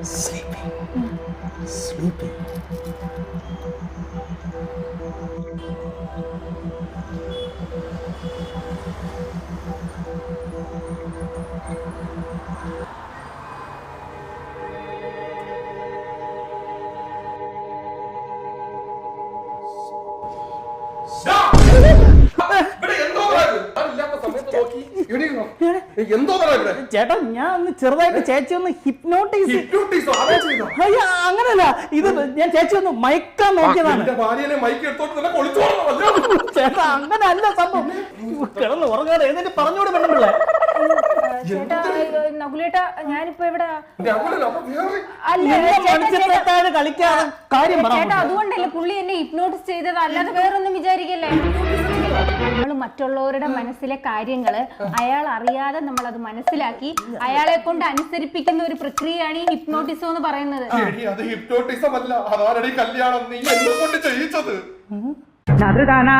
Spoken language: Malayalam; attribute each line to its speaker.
Speaker 1: Sleeping. Sleeping.
Speaker 2: ഇവിടെ എന്തോ ഇല്ലാത്ത സമയത്ത് നോക്കി എണീക്കണോ? എന്തോ ഇവിടെ?
Speaker 3: ചേട്ടാ ഞാൻ ഒന്ന് ചെറുതായിട്ട് ചേച്ചി ഒന്ന് ഹിപ്നോട്ടൈസ്
Speaker 2: ഹിപ്നോട്ടിസോ അതേ ചെയ്തോ
Speaker 3: അയ്യ അങ്ങനല്ല. ഇത് ഞാൻ ചേച്ചി ഒന്ന് മയക്കാൻ നോക്കിയതാണ്.
Speaker 2: എന്റെ ഭാര്യനെ മൈക്ക് എടുത്തോട്ട് തന്നെ പൊളിച്ചു പോകണമല്ലോ
Speaker 3: ചേട്ടാ അങ്ങനല്ല സംഭവം. കിടന്ന് ഉറങ്ങാതെ എന്നിട്ട് പറഞ്ഞോട് പെണ്ണുമ്പിള്ളേ
Speaker 4: ചേട്ടാ നകുലേട്ടാ ഞാനിപ്പോ ഇവിടെ
Speaker 3: കളിക്കാതെ കാര്യം
Speaker 4: ചേട്ടാ അതുകൊണ്ടല്ലേ പുള്ളി എന്നെ ഹിപ്നോട്ടിസ് ചെയ്തത്? അല്ലാതെ വേറൊന്നും വിചാരിക്കല്ലേ? നമ്മൾ മറ്റുള്ളവരുടെ മനസ്സിലെ കാര്യങ്ങൾ അയാൾ അറിയാതെ നമ്മൾ അത് മനസ്സിലാക്കി അയാളെ കൊണ്ട് അനുസരിപ്പിക്കുന്ന ഒരു പ്രക്രിയയാണ് ഈ ഹിപ്നോട്ടിസം എന്ന് പറയുന്നത്.
Speaker 2: അത് ഹിപ്നോട്ടിസം അല്ല അതാരടി കല്യാണം? നീ എന്തുകൊണ്ട് ചെയ്യിച്ചത്.
Speaker 5: നദൃതനാ